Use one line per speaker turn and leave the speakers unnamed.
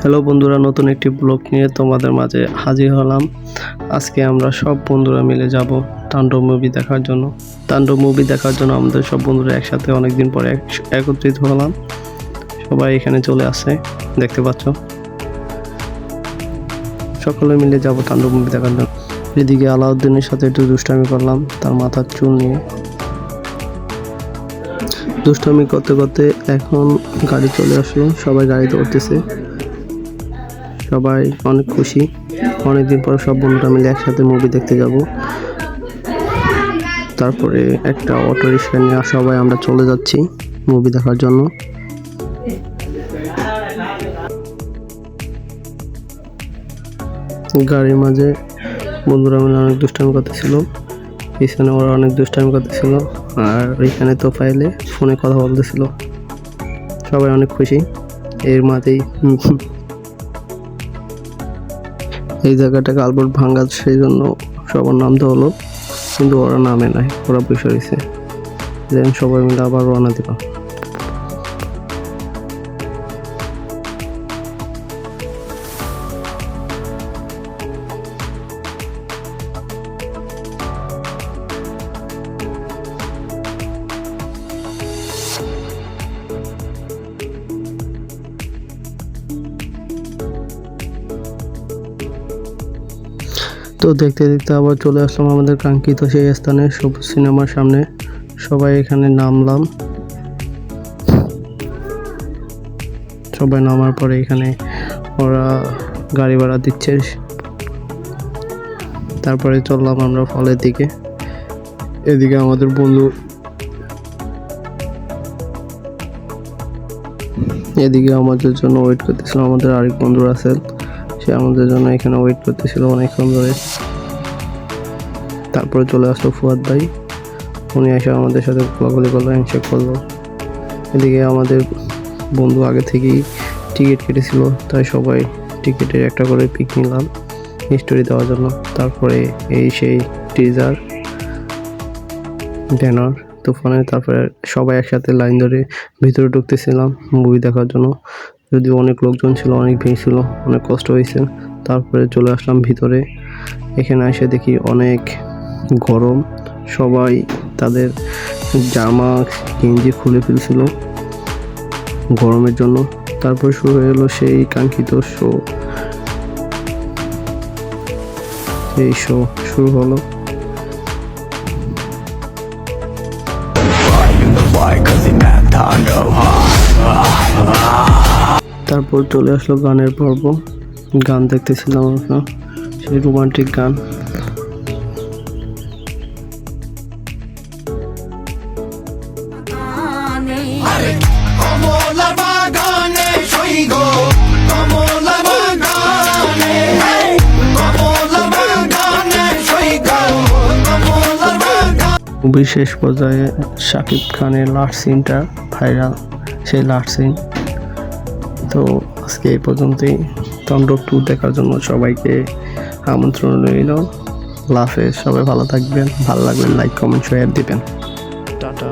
Hello বন্ধুরা, নতুন একটি ব্লগ নিয়ে তোমাদের মাঝে হাজির হলাম। আজকে আমরা সব বন্ধুরা মিলে যাব তাণ্ডব মুভি দেখার জন্য। তাণ্ডব মুভি দেখার জন্য আমাদের সব বন্ধুরা একসাথে অনেকদিন পরে এক- একত্রিত হলাম। সবাই এখানে চলে আসে দেখতে পাচ্ছ। সকলে মিলে যাব তাণ্ডব মুভি দেখার জন্য। এদিকে আলাউদ্দিনের সাথে একটু দুষ্টামি করলাম, তার মাথার চুল নিয়ে। দুষ্টামি করতে করতে এখন গাড়ি চলে আসলো, সবাই গাড়িতে উঠতেছে। সবাই অনেক খুশি। অনেকদিন পর সব বন্ধুরা মিলে একসাথে মুভি দেখতে যাব। তারপরে একটা অটো রিক্সা নিয়ে সবাই আমরা চলে যাচ্ছি মুভি দেখার জন্য। গাড়ির মাঝে বন্ধুরা মিলে অনেক দুষ্টামি করতেছিল। পিছনে ওরা অনেক দুষ্টামি করতেছিল। আর ওইখানে তো ফাইলে ফোনে কথা বলতেছিল। সবাই অনেক খুশি। এর মাঝেই এই জায়গাটাকে আলবার্ট ভাঙ্গা সেই জন্য সবার নাম তো হলো। কিন্তু ওরা নামে নাই, ওরা বসে রয়েছে। দেন সবাই মিলে আবার রওনা দিল তো দেখতে দেখতে আবার চলে আসলাম আমাদের কাঙ্ক্ষিত সেই স্থানে সবুজ সিনেমার সামনে। সবাই এখানে নামলাম। সবাই নামার পরে এখানে ওরা গাড়ি ভাড়া দিচ্ছে। তারপরে চললাম আমরা ফলের দিকে। এদিকে আমাদের বন্ধু এদিকে আমাদের জন্য ওয়েট করতেছিল আমাদের আরেক বন্ধু আছে সে আমাদের জন্য এখানে ওয়েট করতেছিল অনেকক্ষণ ধরে। তারপরে চলে আসলো ফুয়াদ ভাই। উনি এসে আমাদের সাথে গোলাগুলি করল হ্যান্ডশেক করল। এদিকে আমাদের বন্ধু আগে থেকেই টিকিট কেটেছিল, তাই সবাই টিকিটের একটা করে পিক নিলাম হিস্টোরি দেওয়ার জন্য। তারপরে এই সেই টিজার ব্যানার তুফানে তারপরে সবাই একসাথে লাইন ধরে ভিতরে ঢুকতেছিলাম মুভি দেখার জন্য। যদিও অনেক লোকজন ছিল, অনেক ভিড় ছিল, অনেক কষ্ট হয়েছে। তারপরে চলে আসলাম ভিতরে। এখানে এসে দেখি অনেক গরম। সবাই তাদের জামা, গেঞ্জি খুলে ফেলছিল গরমের জন্য। তারপর শুরু হয়ে গেলো সেই কাঙ্ক্ষিত শো এই শো শুরু হলো। তারপর চলে আসলো গানের পর্ব। গান দেখতেছিলাম আমরা। সেই রোমান্টিক গান।
কমলার বাগানে সইগ কমলার বাগানে। কমলার বাগানে সইগ কমলার বাগানে।
মুভির শেষ পর্যায়ে শাকিব খানের লাস্ট সিনটা ভাইরাল সেই লাস্ট সিন তো আজকে এই পর্যন্তই। তাণ্ডব টু দেখার জন্য সবাইকে আমন্ত্রণ রইল। লাফে সবাই ভালো থাকবেন। ভালো লাগলে লাইক কমেন্ট শেয়ার দিবেন। টাটা।